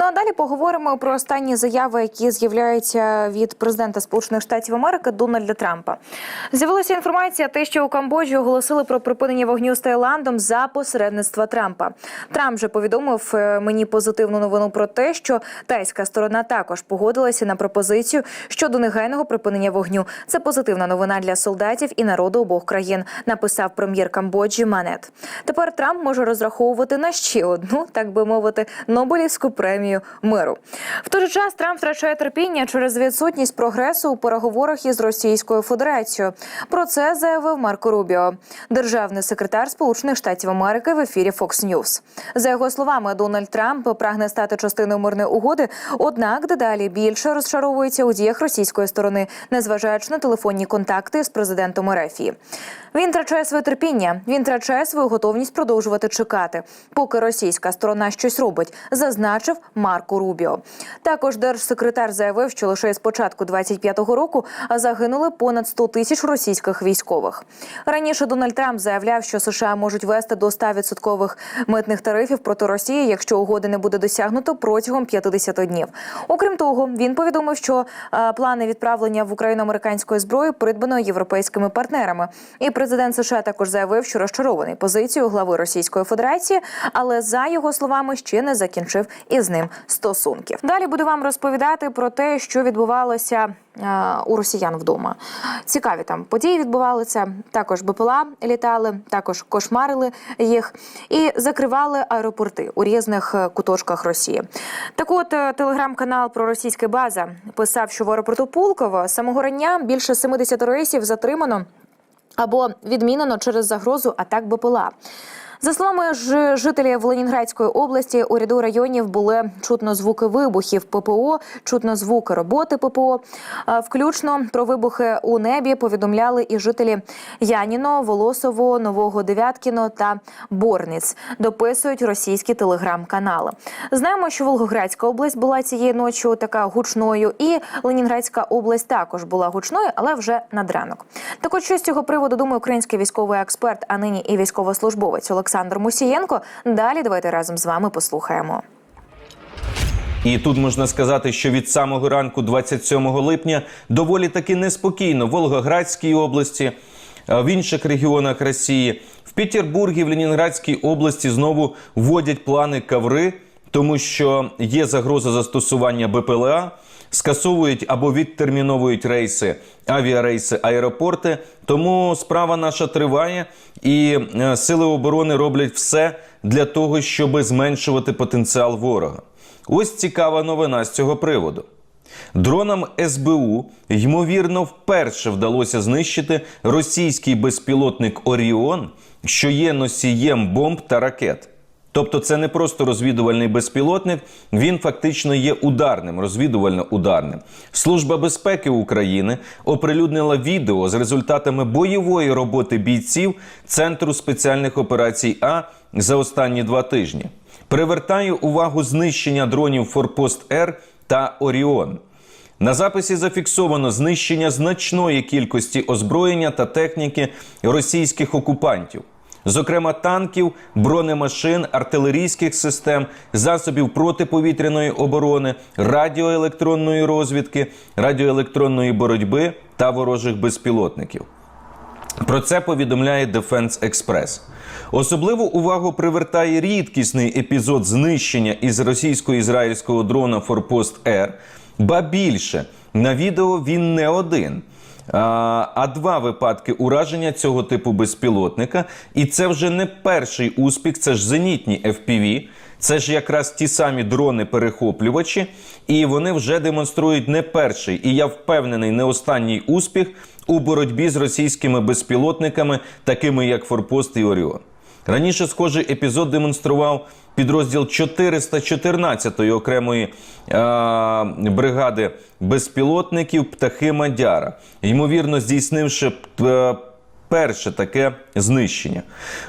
Ну а далі поговоримо про останні заяви, які з'являються від президента Сполучених Штатів Америки Дональда Трампа. З'явилася інформація, те, що у Камбоджі оголосили про припинення вогню з Таїландом за посередництва Трампа. Трамп же повідомив е, мені позитивну новину про те, що тайська сторона також погодилася на пропозицію щодо негайного припинення вогню. Це позитивна новина для солдатів і народу обох країн. Написав прем'єр Камбоджі Манет. Тепер Трамп може розраховувати на ще одну, так би мовити, Нобелівську премію миру. В той же час Трамп втрачає терпіння через відсутність прогресу у переговорах із Російською Федерацією. Про це заявив Марко Рубіо, державний секретар Сполучених Штатів Америки в ефірі Fox News. За його словами, Дональд Трамп прагне стати частиною мирної угоди, однак дедалі більше розчаровується у діях російської сторони, незважаючи на телефонні контакти з президентом Ерефії. Він втрачає своє терпіння, він втрачає свою готовність продовжувати чекати, поки російська сторона щось робить, зазначив Марко Рубіо. Також держсекретар заявив, що лише з початку 25-го року загинули понад 100 тисяч російських військових. Раніше Дональд Трамп заявляв, що США можуть вести до 100% митних тарифів проти Росії, якщо угоди не буде досягнуто протягом 50 днів. Окрім того, він повідомив, що е, плани відправлення в Україну американської зброї придбано європейськими партнерами. І президент США також заявив, що розчарований позицією глави Російської Федерації, але за його словами ще не закінчив із ним стосунків. Далі буду вам розповідати про те, що відбувалося е, у росіян вдома. Цікаві там події відбувалися. Також БПЛА літали, також кошмарили їх і закривали аеропорти у різних е, куточках Росії. Так, от е, телеграм-канал про російська база писав, що в аеропорту Пулково самого рання більше 70 рейсів затримано або відмінено через загрозу атак БПЛА. За словами ж жителів Ленінградської області, у ряду районів були чутно звуки вибухів ППО, чутно звуки роботи ППО. Включно про вибухи у небі повідомляли і жителі Яніно, Волосово, Нового Дев'яткіно та Борниць. Дописують російські телеграм-канали. Знаємо, що Волгоградська область була цієї ночі така гучною, і Ленінградська область також була гучною, але вже над ранок. Так от що з цього приводу думає український військовий експерт, а нині і військовослужбовець Олександр Мусієнко. Далі давайте разом з вами послухаємо. І тут можна сказати, що від самого ранку, 27 липня, доволі таки неспокійно в Волгоградській області, в інших регіонах Росії, в Петербургі, в Ленінградській області знову вводять плани каври, тому що є загроза застосування БПЛА, скасовують або відтерміновують рейси, авіарейси, аеропорти. Тому справа наша триває, і е, сили оборони роблять все для того, щоб зменшувати потенціал ворога. Ось цікава новина з цього приводу. Дронам СБУ ймовірно вперше вдалося знищити російський безпілотник Оріон, що є носієм бомб та ракет. Тобто, це не просто розвідувальний безпілотник, він фактично є ударним, розвідувально-ударним. Служба безпеки України оприлюднила відео з результатами бойової роботи бійців Центру спеціальних операцій А за останні два тижні. Привертаю увагу знищення дронів Форпост Р та Оріон. На записі зафіксовано знищення значної кількості озброєння та техніки російських окупантів, зокрема танків, бронемашин, артилерійських систем, засобів протиповітряної оборони, радіоелектронної розвідки, радіоелектронної боротьби та ворожих безпілотників. Про це повідомляє Defense Express. Особливу увагу привертає рідкісний епізод знищення із російсько-ізраїльського дрона Форпост Р. Ба більше на відео він не один. А, два випадки ураження цього типу безпілотника. І це вже не перший успіх, це ж зенітні FPV. Це ж якраз ті самі дрони-перехоплювачі, і вони вже демонструють не перший, і я впевнений, не останній успіх у боротьбі з російськими безпілотниками, такими як Форпост і Оріон. Раніше схожий епізод демонстрував підрозділ 414-ї окремої е, бригади безпілотників птахи Мадяра, ймовірно, здійснивши е, перше таке знищення.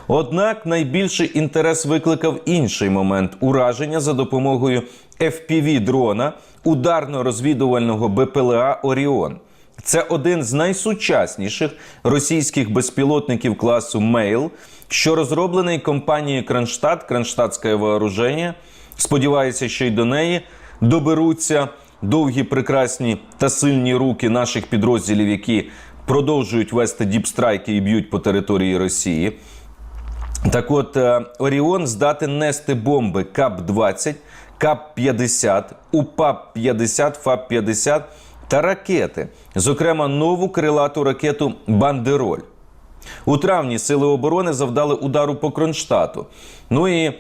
Однак найбільший інтерес викликав інший момент ураження за допомогою fpv дрона ударно-розвідувального БПЛА Оріон. Це один з найсучасніших російських безпілотників класу Мейл, що розроблений компанією Кронштадт, Кронштадтське вооруження, Сподіваюся, що й до неї доберуться довгі, прекрасні та сильні руки наших підрозділів, які продовжують вести діпстрайки і б'ють по території Росії. Так от, е, Оріон здатен нести бомби КАП-20, КАП-50, УПАП-50, ФАП-50 та ракети, зокрема нову крилату ракету Бандероль. У травні сили оборони завдали удару по Кронштадту. Ну і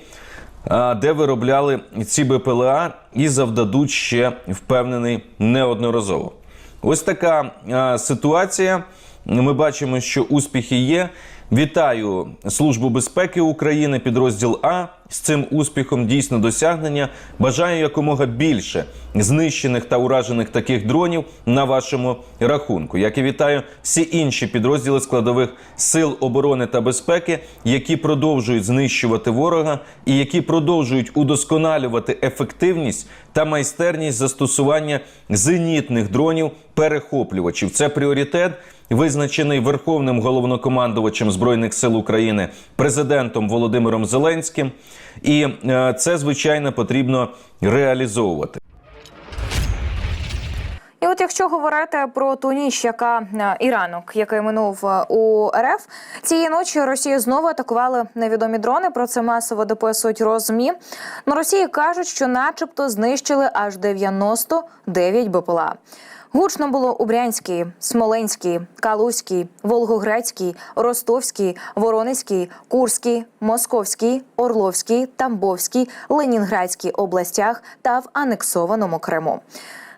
де виробляли ці БПЛА і завдадуть ще впевнений неодноразово. Ось така ситуація. Ми бачимо, що успіхи є. Вітаю Службу безпеки України, підрозділ А з цим успіхом дійсно досягнення. Бажаю якомога більше знищених та уражених таких дронів на вашому рахунку. Як і вітаю всі інші підрозділи складових сил оборони та безпеки, які продовжують знищувати ворога і які продовжують удосконалювати ефективність та майстерність застосування зенітних дронів перехоплювачів. Це пріоритет визначений Верховним головнокомандувачем збройних сил України президентом Володимиром Зеленським, і е, це звичайно потрібно реалізовувати. От якщо говорити про ту ніч, яка е, і ранок, який минув е, у РФ, цієї ночі Росію знову атакували невідомі дрони. Про це масово дописують розмі. На Росії кажуть, що, начебто, знищили аж 99 БПЛА. Гучно було у Брянській, Смоленській, Калузькій, Волгоградській, Ростовській, Воронезькій, Курській, Московській, Орловській, Тамбовській, Ленінградській областях та в анексованому Криму.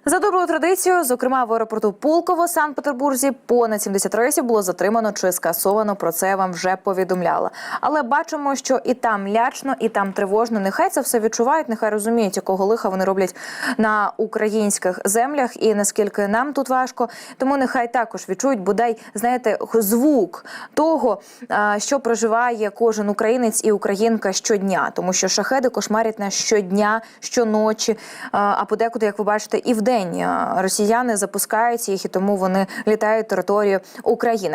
За доброю традицією, зокрема в аеропорту Пулково, Санкт-Петербурзі, понад 70 рейсів було затримано чи скасовано. Про це вам вже повідомляла. Але бачимо, що і там лячно, і там тривожно. Нехай це все відчувають, нехай розуміють, якого лиха вони роблять на українських землях, і наскільки нам тут важко. Тому нехай також відчують бодай знаєте звук того, що проживає кожен українець і українка щодня, тому що шахеди кошмарять нас щодня, щоночі. А подекуди, як ви бачите, і вдень а, росіяни запускають їх, і тому вони літають територію України.